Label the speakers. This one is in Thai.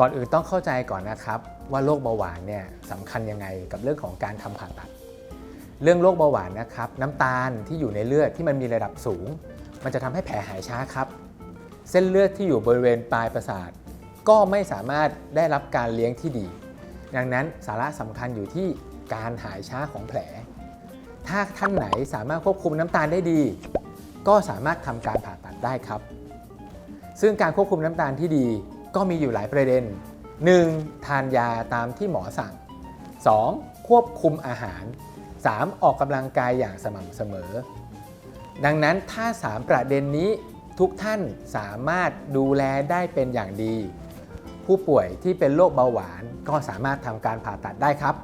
Speaker 1: ก่อนอื่นต้องเข้าใจก่อนนะครับ ว่าโรคเบาหวานเนี่ยสำคัญยังไงกับเรื่องของการทำผ่าตัด เรื่องโรคเบาหวานนะครับน้ำตาลที่อยู่ในเลือดที่มันมีระดับสูง มันจะทำให้แผลหายช้าครับ เส้นเลือดที่อยู่บริเวณปลายประสาท ก็ไม่สามารถได้รับการเลี้ยงที่ดี ดังนั้นสาระสำคัญอยู่ที่การหายช้าของแผล ถ้าท่านไหนสามารถควบคุมน้ำตาลได้ดี ก็สามารถทำการผ่าตัดได้ครับ ซึ่งการควบคุมน้ำตาลที่ดี ก็มีอยู่หลายประเด็น 1. ทานยาตามที่หมอสั่ง 2. ควบคุมอาหาร 3. ออกกำลังกายอย่างสม่ำเสมอ ดังนั้นถ้า 3 ประเด็นนี้ทุกท่านสามารถดูแลได้เป็นอย่างดี ผู้ป่วยที่เป็นโรคเบาหวานก็สามารถทำการผ่าตัดได้ครับ